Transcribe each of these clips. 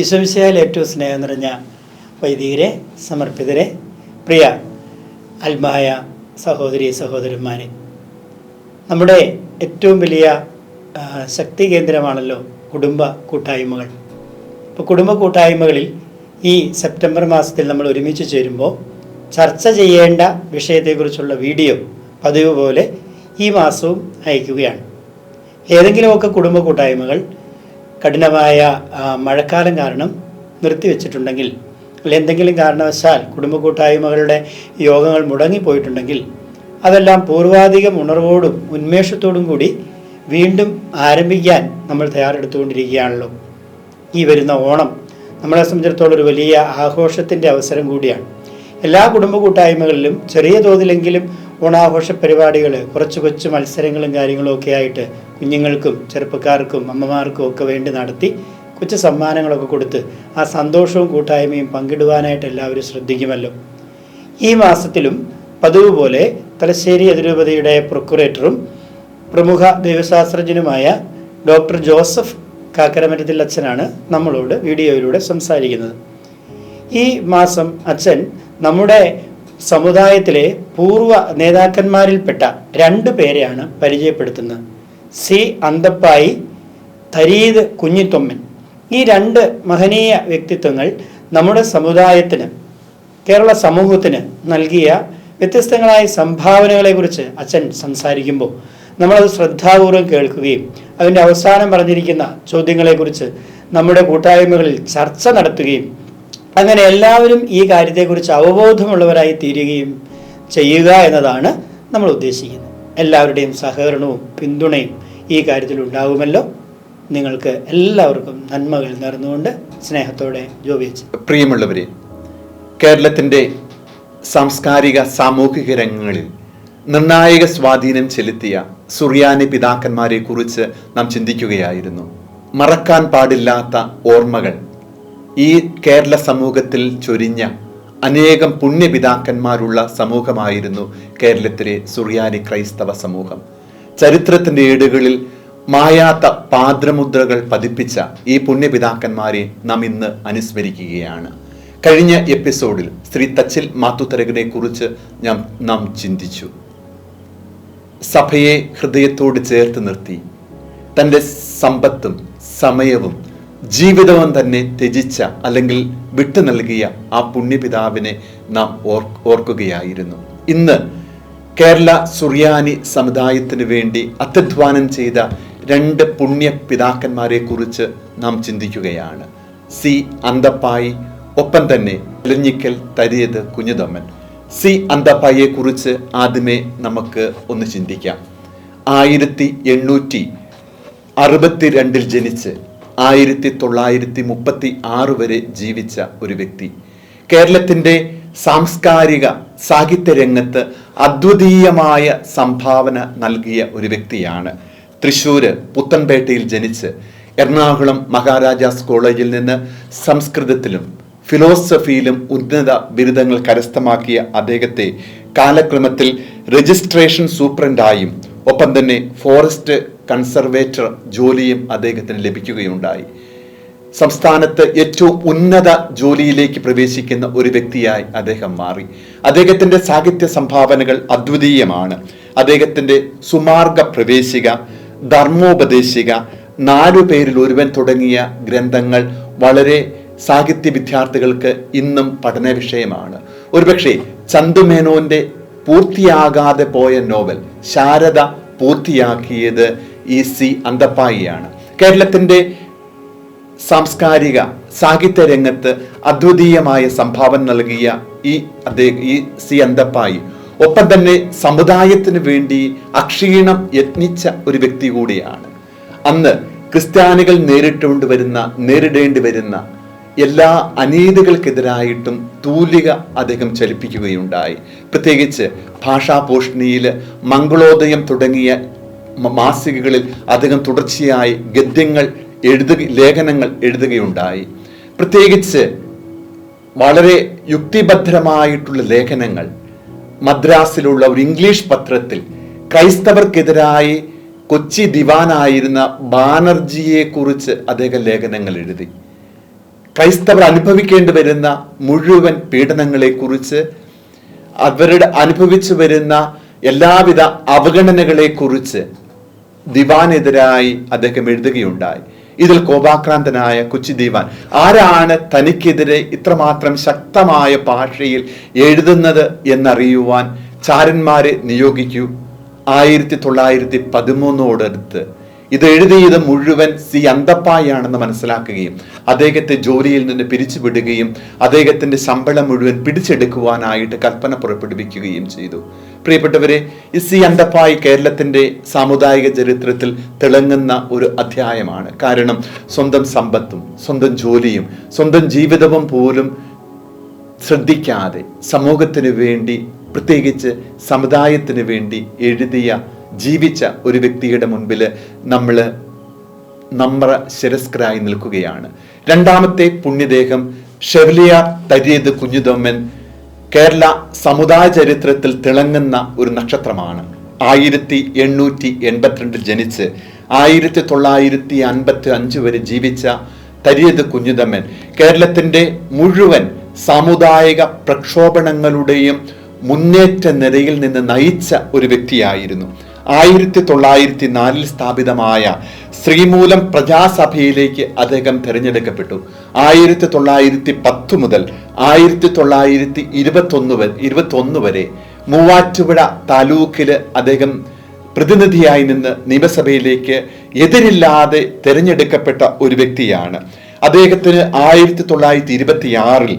ഈശ്വമിശയാൽ ഏറ്റവും സ്നേഹം നിറഞ്ഞ വൈദികരെ സമർപ്പിതരെ പ്രിയ അത്മായ സഹോദരി സഹോദരന്മാരെ നമ്മുടെ ഏറ്റവും വലിയ ശക്തി കേന്ദ്രമാണല്ലോ കുടുംബ കൂട്ടായ്മകൾ. ഇപ്പോൾ കുടുംബ കൂട്ടായ്മകളിൽ ഈ സെപ്റ്റംബർ മാസത്തിൽ നമ്മൾ ഒരുമിച്ച് ചേരുമ്പോൾ ചർച്ച ചെയ്യേണ്ട വിഷയത്തെക്കുറിച്ചുള്ള വീഡിയോ പതിവ് പോലെ ഈ മാസവും അയക്കുകയാണ്. ഏതെങ്കിലുമൊക്കെ കുടുംബ കൂട്ടായ്മകൾ കഠിനമായ മഴക്കാലം കാരണം നിർത്തിവെച്ചിട്ടുണ്ടെങ്കിൽ അല്ലെങ്കിൽ എന്തെങ്കിലും കാരണവശാൽ കുടുംബ കൂട്ടായ്മകളുടെ യോഗങ്ങൾ മുടങ്ങിപ്പോയിട്ടുണ്ടെങ്കിൽ അതെല്ലാം പൂർവാധികം ഉണർവോടും ഉന്മേഷത്തോടും കൂടി വീണ്ടും ആരംഭിക്കാൻ നമ്മൾ തയ്യാറെടുത്തുകൊണ്ടിരിക്കുകയാണല്ലോ. ഈ വരുന്ന ഓണം നമ്മളെ സംബന്ധിച്ചിടത്തോളം ഒരു വലിയ ആഘോഷത്തിന്റെ അവസരം കൂടിയാണ്. എല്ലാ കുടുംബ കൂട്ടായ്മകളിലും ചെറിയ തോതിലെങ്കിലും ഓണാഘോഷ പരിപാടികൾ കുറച്ച് കൊച്ചു മത്സരങ്ങളും കാര്യങ്ങളും ഒക്കെ ആയിട്ട് കുഞ്ഞുങ്ങൾക്കും ചെറുപ്പക്കാർക്കും അമ്മമാർക്കും ഒക്കെ വേണ്ടി നടത്തി കൊച്ചു സമ്മാനങ്ങളൊക്കെ കൊടുത്ത് ആ സന്തോഷവും കൂട്ടായ്മയും പങ്കിടുവാനായിട്ട് എല്ലാവരും ശ്രദ്ധിക്കുമല്ലോ. ഈ മാസത്തിലും പതിവ് പോലെ തലശ്ശേരി അതിരൂപതയുടെ പ്രൊക്കുറേറ്ററും പ്രമുഖ ദൈവശാസ്ത്രജ്ഞനുമായ ഡോക്ടർ ജോസഫ് കാക്കരമരത്തിൽ അച്ഛനാണ് നമ്മളോട് വീഡിയോയിലൂടെ സംസാരിക്കുന്നത്. ഈ മാസം അച്ഛൻ നമ്മുടെ സമുദായത്തിലെ പൂർവ നേതാക്കന്മാരിൽപ്പെട്ട രണ്ടു പേരെയാണ് പരിചയപ്പെടുത്തുന്നത്. സി. അന്തപ്പായി തരീദ് കുഞ്ഞിത്തൊമ്മൻ. ഈ രണ്ട് മഹനീയ വ്യക്തിത്വങ്ങൾ നമ്മുടെ സമുദായത്തിന് കേരള സമൂഹത്തിന് നൽകിയ വ്യത്യസ്തങ്ങളായ സംഭാവനകളെക്കുറിച്ച് അച്ഛൻ സംസാരിക്കുമ്പോൾ നമ്മളത് ശ്രദ്ധാപൂർവം കേൾക്കുകയും അതിന്റെ അവസാനം പറഞ്ഞിരിക്കുന്ന ചോദ്യങ്ങളെക്കുറിച്ച് നമ്മുടെ കൂട്ടായ്മകളിൽ ചർച്ച നടത്തുകയും അങ്ങനെ എല്ലാവരും ഈ കാര്യത്തെക്കുറിച്ച് അവബോധമുള്ളവരായി തീരുകയും ചെയ്യുക എന്നതാണ് നമ്മൾ ഉദ്ദേശിക്കുന്നത്. എല്ലാവരുടെയും സഹകരണവും പിന്തുണയും ഈ കാര്യത്തിൽ ഉണ്ടാകുമല്ലോ നിങ്ങൾക്ക് എല്ലാവർക്കും നന്മകൾ നേർന്നുകൊണ്ട് സ്നേഹത്തോടെ ജോബിച്ച് പ്രിയമുള്ളവരെ കേരളത്തിന്റെ സാംസ്കാരിക സാമൂഹിക രംഗങ്ങളിൽ നിർണായക സ്വാധീനം ചെലുത്തിയ സുറിയാനി പിതാക്കന്മാരെ കുറിച്ച് നാം ചിന്തിക്കുകയായിരുന്നു. മറക്കാൻ പാടില്ലാത്ത ഓർമ്മകൾ ഈ കേരള സമൂഹത്തിൽ ചൊരിഞ്ഞ അനേകം പുണ്യപിതാക്കന്മാരുള്ള സമൂഹമായിരുന്നു കേരളത്തിലെ സുറിയാനി ക്രൈസ്തവ സമൂഹം. ചരിത്രത്തിന്റെ ഏടുകളിൽ മായാത്ത പാദ്രമുദ്രകൾ പതിപ്പിച്ച ഈ പുണ്യപിതാക്കന്മാരെ നാം ഇന്ന് അനുസ്മരിക്കുകയാണ്. കഴിഞ്ഞ എപ്പിസോഡിൽ ശ്രീ തച്ചിൽ മാത്തുത്തരകനെ കുറിച്ച് ഞാൻ നാം ചിന്തിച്ചു. സഭയെ ഹൃദയത്തോട് ചേർത്ത് നിർത്തി. തന്റെ സമ്പത്തും സമയവും ജീവിതവും തന്നെ ത്യജിച്ച അല്ലെങ്കിൽ വിട്ടു നൽകിയ ആ പുണ്യപിതാവിനെ നാം ഓർക്കുകയായിരുന്നു. ഇന്ന് കേരള സുറിയാനി സമുദായത്തിന് വേണ്ടി അത്യധ്വാനം ചെയ്ത രണ്ട് പുണ്യ പിതാക്കന്മാരെ കുറിച്ച് നാം ചിന്തിക്കുകയാണ്. സി അന്തപ്പായി ഒപ്പം തന്നെ ഇലഞ്ഞിക്കൽ തരിയത് കുഞ്ഞുതമ്മൻ സി അന്തപ്പായിയെ കുറിച്ച് ആദ്യമേ നമുക്ക് ഒന്ന് ചിന്തിക്കാം. ആയിരത്തി എണ്ണൂറ്റി അറുപത്തിരണ്ടിൽ ജനിച്ച് ആയിരത്തി തൊള്ളായിരത്തി മുപ്പത്തി ആറ് വരെ ജീവിച്ച ഒരു വ്യക്തി. കേരളത്തിന്റെ സാംസ്കാരിക സാഹിത്യ രംഗത്ത് അദ്വിതീയമായ സംഭാവന നൽകിയ ഒരു വ്യക്തിയാണ്. തൃശ്ശൂര് പുത്തൻപേട്ടയിൽ ജനിച്ച് എറണാകുളം മഹാരാജാസ് കോളേജിൽ നിന്ന് സംസ്കൃതത്തിലും ഫിലോസഫിയിലും ഉന്നത ബിരുദങ്ങൾ കരസ്ഥമാക്കിയ അദ്ദേഹത്തെ കാലക്രമത്തിൽ രജിസ്ട്രേഷൻ സൂപ്രണ്ടായും ഒപ്പം തന്നെ ഫോറസ്റ്റ് കൺസർവേറ്റർ ജോലിയും അദ്ദേഹത്തിന് ലഭിക്കുകയുണ്ടായി. സംസ്ഥാനത്ത് ഏറ്റവും ഉന്നത ജോലിയിലേക്ക് പ്രവേശിക്കുന്ന ഒരു വ്യക്തിയായി അദ്ദേഹം മാറി. അദ്ദേഹത്തിന്റെ സാഹിത്യ സംഭാവനകൾ അദ്വിതീയമാണ്. അദ്ദേഹത്തിന്റെ സുമാർഗ പ്രവേശിക ധർമ്മോപദേശിക നാലു പേരിൽ ഒരുവൻ തുടങ്ങിയ ഗ്രന്ഥങ്ങൾ വളരെ സാഹിത്യ വിദ്യാർത്ഥികൾക്ക് ഇന്നും പഠന വിഷയമാണ്. ഒരുപക്ഷെ ചന്തുമേനോന്റെ പൂർത്തിയാകാതെ പോയ നോവൽ ശാരദ പൂർത്തിയാക്കിയത് ഈ സി അന്തപ്പായിയാണ്. കേരളത്തിന്റെ സാംസ്കാരിക സാഹിത്യ രംഗത്ത് അദ്വിതീയമായ സംഭാവന നൽകിയ ഈ അദ്ദേഹം ഈ സി അന്തപ്പായി. ഒപ്പം തന്നെ സമുദായത്തിന് വേണ്ടി അക്ഷീണം യത്നിച്ച ഒരു വ്യക്തി കൂടിയാണ്. അന്ന് ക്രിസ്ത്യാനികൾ നേരിട്ടുകൊണ്ട് വരുന്ന നേരിടേണ്ടി വരുന്ന എല്ലാ അനീതികൾക്കെതിരായിട്ടും തൂലിക അദ്ദേഹം ചലിപ്പിക്കുകയുണ്ടായി. പ്രത്യേകിച്ച് ഭാഷാപോഷണിയിൽ മംഗളോദയം തുടങ്ങിയ മാസികകളിൽ അദ്ദേഹം തുടർച്ചയായി ഗദ്യങ്ങൾ എഴുതുക ലേഖനങ്ങൾ എഴുതുകയുണ്ടായി. പ്രത്യേകിച്ച് വളരെ യുക്തിഭദ്രമായിട്ടുള്ള ലേഖനങ്ങൾ മദ്രാസിലുള്ള ഒരു ഇംഗ്ലീഷ് പത്രത്തിൽ ക്രൈസ്തവർക്കെതിരായി കൊച്ചി ദിവാനായിരുന്ന ബാനർജിയെ കുറിച്ച് അദ്ദേഹം ലേഖനങ്ങൾ എഴുതി. ക്രൈസ്തവർ അനുഭവിക്കേണ്ടി വരുന്ന മുഴുവൻ പീഡനങ്ങളെക്കുറിച്ച് അവരുടെ അനുഭവിച്ചു വരുന്ന എല്ലാവിധ അവഗണനകളെക്കുറിച്ച് ദിവാനെതിരായി അദ്ദേഹം എഴുതുകയുണ്ടായി. ഇതിൽ കോപാക്രാന്തനായ കൊച്ചി ദിവാൻ. ആരാണ് തനിക്കെതിരെ ഇത്രമാത്രം ശക്തമായ ഭാഷയിൽ എഴുതുന്നത് എന്നറിയുവാൻ ചാരന്മാരെ നിയോഗിക്കൂ. ആയിരത്തി തൊള്ളായിരത്തി പതിമൂന്നോടടുത്ത് ഇത് എഴുതിയത് മുഴുവൻ സി അന്തപ്പായാണെന്ന് മനസ്സിലാക്കുകയും അദ്ദേഹത്തെ ജോലിയിൽ നിന്ന് പിരിച്ചുവിടുകയും അദ്ദേഹത്തിന്റെ ശമ്പളം മുഴുവൻ പിടിച്ചെടുക്കുവാനായിട്ട് കൽപ്പന പുറപ്പെടുവിക്കുകയും ചെയ്തു. പ്രിയപ്പെട്ടവരെ ഇസി സി കേരളത്തിന്റെ സാമുദായിക ചരിത്രത്തിൽ തിളങ്ങുന്ന ഒരു അധ്യായമാണ്. കാരണം സ്വന്തം സമ്പത്തും സ്വന്തം ജോലിയും സ്വന്തം ജീവിതവും പോലും ശ്രദ്ധിക്കാതെ സമൂഹത്തിന് വേണ്ടി പ്രത്യേകിച്ച് സമുദായത്തിന് വേണ്ടി എഴുതിയ ജീവിച്ച ഒരു വ്യക്തിയുടെ മുൻപിൽ നമ്മൾ നമ്മറ ശിരസ്കരായി നിൽക്കുകയാണ്. രണ്ടാമത്തെ പുണ്യദേഹം ഷെവലിയ തരിയത് കുഞ്ഞുതൊമ്മൻ കേരള സമുദായ ചരിത്രത്തിൽ തിളങ്ങുന്ന ഒരു നക്ഷത്രമാണ്. ആയിരത്തി എണ്ണൂറ്റി എൺപത്തിരണ്ടിൽ ജനിച്ച് ആയിരത്തി തൊള്ളായിരത്തി അൻപത്തി അഞ്ച് വരെ ജീവിച്ച തരിയത് കുഞ്ഞുതമ്മൻ കേരളത്തിന്റെ മുഴുവൻ സാമുദായിക പ്രക്ഷോഭണങ്ങളുടെയും മുന്നേറ്റ നിരയിൽ നിന്ന് നയിച്ച ഒരു വ്യക്തിയായിരുന്നു. ആയിരത്തി തൊള്ളായിരത്തി നാലിൽ സ്ഥാപിതമായ ശ്രീമൂലം പ്രജാസഭയിലേക്ക് അദ്ദേഹം തിരഞ്ഞെടുക്കപ്പെട്ടു. ആയിരത്തി തൊള്ളായിരത്തി പത്ത് മുതൽ ആയിരത്തി തൊള്ളായിരത്തി ഇരുപത്തൊന്ന് വരെ ഇരുപത്തൊന്ന് വരെ മൂവാറ്റുപുഴ താലൂക്കിൽ അദ്ദേഹം പ്രതിനിധിയായി നിന്ന് നിയമസഭയിലേക്ക് എതിരില്ലാതെ തിരഞ്ഞെടുക്കപ്പെട്ട ഒരു വ്യക്തിയാണ്. അദ്ദേഹത്തിന് ആയിരത്തി തൊള്ളായിരത്തി ഇരുപത്തി ആറിൽ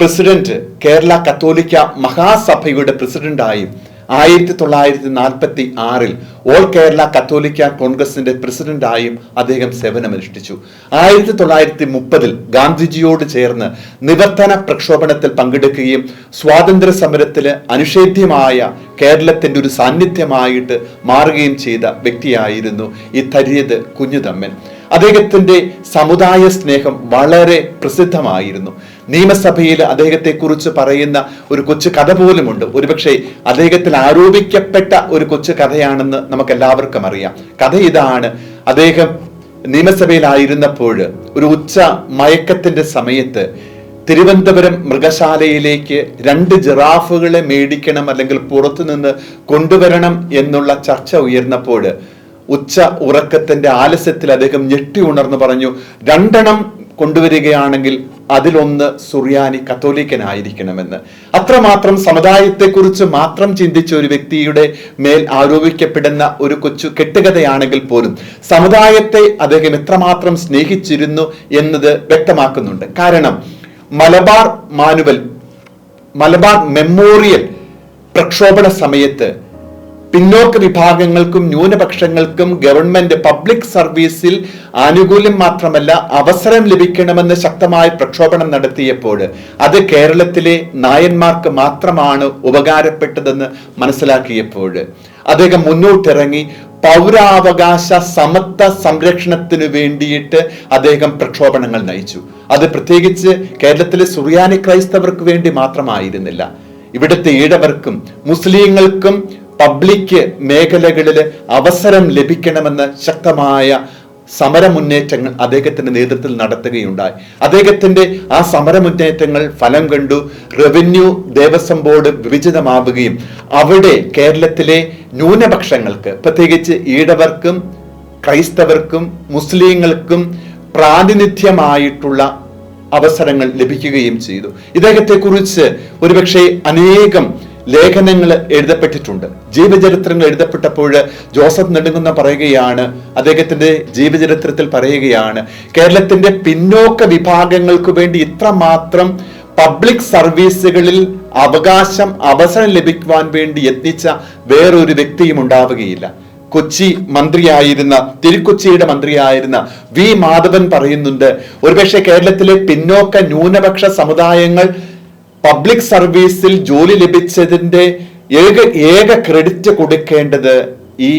പ്രസിഡന്റ് കേരള കത്തോലിക്ക മഹാസഭയുടെ പ്രസിഡന്റായും ആയിരത്തി തൊള്ളായിരത്തി നാൽപ്പത്തി ആറിൽ ഓൾ കേരള കത്തോലിക്ക കോൺഗ്രസിന്റെ പ്രസിഡന്റായും അദ്ദേഹം സേവനമനുഷ്ഠിച്ചു. ആയിരത്തി തൊള്ളായിരത്തി മുപ്പതിൽ ഗാന്ധിജിയോട് ചേർന്ന് നിവർത്തന പ്രക്ഷോഭണത്തിൽ പങ്കെടുക്കുകയും സ്വാതന്ത്ര്യ സമരത്തിൽ അനുഷേധ്യമായ കേരളത്തിന്റെ ഒരു സാന്നിധ്യമായിട്ട് മാറുകയും ചെയ്ത വ്യക്തിയായിരുന്നു ഈ തരിയത് കുഞ്ഞുതമ്മൻ അദ്ദേഹത്തിന്റെ സമുദായ സ്നേഹം വളരെ പ്രസിദ്ധമായിരുന്നു. നിയമസഭയിൽ അദ്ദേഹത്തെ കുറിച്ച് പറയുന്ന ഒരു കൊച്ചു കഥ പോലുമുണ്ട്. ഒരുപക്ഷെ അദ്ദേഹത്തിൽ ആരോപിക്കപ്പെട്ട ഒരു കൊച്ചു കഥയാണെന്ന് നമുക്ക് എല്ലാവർക്കും അറിയാം. കഥ ഇതാണ്. അദ്ദേഹം നിയമസഭയിലായിരുന്നപ്പോൾ ഒരു ഉച്ച മയക്കത്തിന്റെ സമയത്ത് തിരുവനന്തപുരം മൃഗശാലയിലേക്ക് രണ്ട് ജിറാഫുകളെ മേടിക്കണം അല്ലെങ്കിൽ പുറത്തുനിന്ന് കൊണ്ടുവരണം എന്നുള്ള ചർച്ച ഉയർന്നപ്പോൾ ഉച്ച ഉറക്കത്തിന്റെ ആലസ്യത്തിൽ അദ്ദേഹം ഞെട്ടി ഉണർന്നു പറഞ്ഞു രണ്ടെണ്ണം കൊണ്ടുവരികയാണെങ്കിൽ അതിലൊന്ന് സുറിയാനി കത്തോലിക്കനായിരിക്കണമെന്ന്. അത്രമാത്രം സമുദായത്തെക്കുറിച്ച് മാത്രം ചിന്തിച്ച ഒരു വ്യക്തിയുടെ മേൽ ആരോപിക്കപ്പെടുന്ന ഒരു കൊച്ചു കെട്ടുകഥയാണെങ്കിൽ പോലും സമുദായത്തെ അദ്ദേഹം എത്രമാത്രം സ്നേഹിച്ചിരുന്നു എന്നത് വ്യക്തമാക്കുന്നുണ്ട്. കാരണം മലബാർ മാനുവൽ മലബാർ മെമ്മോറിയൽ പ്രക്ഷോഭണ സമയത്ത് പിന്നോക്ക വിഭാഗങ്ങൾക്കും ന്യൂനപക്ഷങ്ങൾക്കും ഗവൺമെന്റ് പബ്ലിക് സർവീസിൽ ആനുകൂല്യം മാത്രമല്ല അവസരം ലഭിക്കണമെന്ന് ശക്തമായ പ്രക്ഷോഭണം നടത്തിയപ്പോൾ അത് കേരളത്തിലെ നായന്മാർക്ക് മാത്രമാണ് ഉപകാരപ്പെട്ടതെന്ന് മനസ്സിലാക്കിയപ്പോൾ അദ്ദേഹം മുന്നോട്ടിറങ്ങി പൗരാവകാശ സമത്വ സംരക്ഷണത്തിനു വേണ്ടിയിട്ട് അദ്ദേഹം പ്രക്ഷോഭണങ്ങൾ നയിച്ചു. അത് പ്രത്യേകിച്ച് കേരളത്തിലെ സുറിയാനി ക്രൈസ്തവർക്ക് വേണ്ടി മാത്രമായിരുന്നില്ല. ഇവിടുത്തെ ഈഴവർക്കും മുസ്ലിങ്ങൾക്കും പബ്ലിക് മേഖലകളിൽ അവസരം ലഭിക്കണമെന്ന് ശക്തമായ സമരമുന്നേറ്റങ്ങൾ അദ്ദേഹത്തിന്റെ നേതൃത്വത്തിൽ നടത്തുകയുണ്ടായി. അദ്ദേഹത്തിന്റെ ആ സമരമുന്നേറ്റങ്ങൾ ഫലം കണ്ടു. റവന്യൂ ദേവസ്വം ബോർഡ് വിഭജിതമാവുകയും അവിടെ കേരളത്തിലെ ന്യൂനപക്ഷങ്ങൾക്ക് പ്രത്യേകിച്ച് ഈടവർക്കും ക്രൈസ്തവർക്കും മുസ്ലിങ്ങൾക്കും പ്രാതിനിധ്യമായിട്ടുള്ള അവസരങ്ങൾ ലഭിക്കുകയും ചെയ്തു. ഇദ്ദേഹത്തെ കുറിച്ച് ഒരുപക്ഷെ അനേകം ലേഖനങ്ങൾ എഴുതപ്പെട്ടിട്ടുണ്ട്. ജീവചരിത്രങ്ങൾ എഴുതപ്പെട്ടപ്പോൾ ജോസഫ് നെടുങ്കുന്ന പറയുകയാണ് അദ്ദേഹത്തിന്റെ ജീവചരിത്രത്തിൽ പറയുകയാണ് കേരളത്തിന്റെ പിന്നോക്ക വിഭാഗങ്ങൾക്ക് വേണ്ടി ഇത്രമാത്രം പബ്ലിക് സർവീസുകളിൽ അവകാശം അവസരം ലഭിക്കുവാൻ വേണ്ടി യത്നിച്ച വേറൊരു വ്യക്തിയും ഉണ്ടാവുകയില്ല. കൊച്ചി മന്ത്രിയായിരുന്ന തിരുക്കൊച്ചിയുടെ മന്ത്രിയായിരുന്ന വി മാധവൻ പറയുന്നുണ്ട് ഒരുപക്ഷെ കേരളത്തിലെ പിന്നോക്ക ന്യൂനപക്ഷ സമുദായങ്ങൾ പബ്ലിക് സർവീസിൽ ജോലി ലഭിച്ചതിന്റെ ഏക ഏക ക്രെഡിറ്റ് കൊടുക്കേണ്ടത് ഈ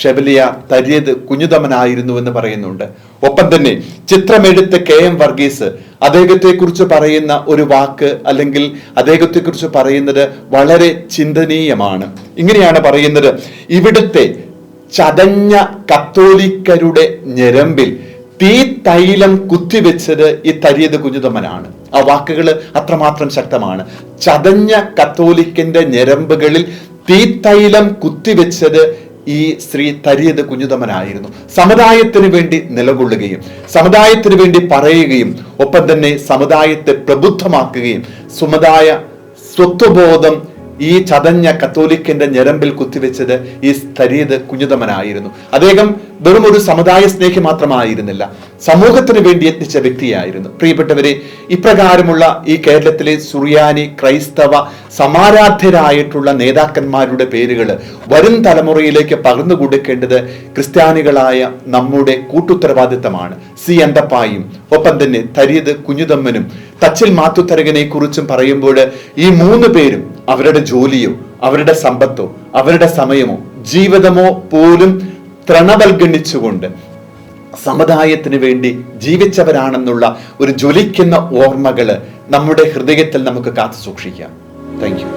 ഷെവലിയ തരിയത് കുഞ്ഞുതമനായിരുന്നു എന്ന് പറയുന്നുണ്ട്. ഒപ്പം തന്നെ ചിത്രമെടുത്ത് കെ എം വർഗീസ് അദ്ദേഹത്തെ കുറിച്ച് പറയുന്ന ഒരു വാക്ക് അല്ലെങ്കിൽ അദ്ദേഹത്തെ കുറിച്ച് പറയുന്നത് വളരെ ചിന്തനീയമാണ്. ഇങ്ങനെയാണ് പറയുന്നത് ഇവിടുത്തെ ചതഞ്ഞ കത്തോലിക്കരുടെ ഞരമ്പിൽ തീ തൈലം കുത്തിവെച്ചത് ഈ തരിയത് കുഞ്ഞുതമ്മനാണ് ആ വാക്കുകൾ അത്രമാത്രം ശക്തമാണ്. ചതഞ്ഞ കത്തോലിക്കന്റെ ഞരമ്പുകളിൽ തീത്തൈലം കുത്തിവെച്ചത് ഈ സ്ത്രീ തരിയത് കുഞ്ഞുതമനായിരുന്നു സമുദായത്തിന് വേണ്ടി നിലകൊള്ളുകയും സമുദായത്തിന് വേണ്ടി പറയുകയും ഒപ്പം തന്നെ സമുദായത്തെ പ്രബുദ്ധമാക്കുകയും സമുദായ സ്വത്വബോധം ഈ ചതഞ്ഞ കത്തോലിക്കിന്റെ ഞരമ്പിൽ കുത്തിവെച്ചത് ഈ സ്ഥരീത് കുഞ്ഞുതമനായിരുന്നു. അദ്ദേഹം വെറും ഒരു സമുദായ സ്നേഹി മാത്രമായിരുന്നില്ല. സമൂഹത്തിന് വേണ്ടി യത്നിച്ച വ്യക്തിയായിരുന്നു. പ്രിയപ്പെട്ടവരെ ഇപ്രകാരമുള്ള ഈ കേരളത്തിലെ സുറിയാനി ക്രൈസ്തവ സമാരാധ്യരായിട്ടുള്ള നേതാക്കന്മാരുടെ പേരുകൾ വരും തലമുറയിലേക്ക് പകർന്നു കൊടുക്കേണ്ടത് ക്രിസ്ത്യാനികളായ നമ്മുടെ കൂട്ടുത്തരവാദിത്തമാണ്. സി. അന്തപ്പായും ഒപ്പം തന്നെ തരിയത് കുഞ്ഞുതമ്മനും തച്ചിൽ മാത്തുത്തരകനെ കുറിച്ചും പറയുമ്പോൾ ഈ മൂന്ന് പേരും അവരുടെ ജോലിയോ അവരുടെ സമ്പത്തോ അവരുടെ സമയമോ ജീവിതമോ പോലും ത്രണവൽഗണിച്ചുകൊണ്ട് സമുദായത്തിന് വേണ്ടി ജീവിച്ചവരാണെന്നുള്ള ഒരു ജ്വലിക്കുന്ന ഓർമ്മകൾ നമ്മുടെ ഹൃദയത്തിൽ നമുക്ക് കാത്തു സൂക്ഷിക്കാം. Thank you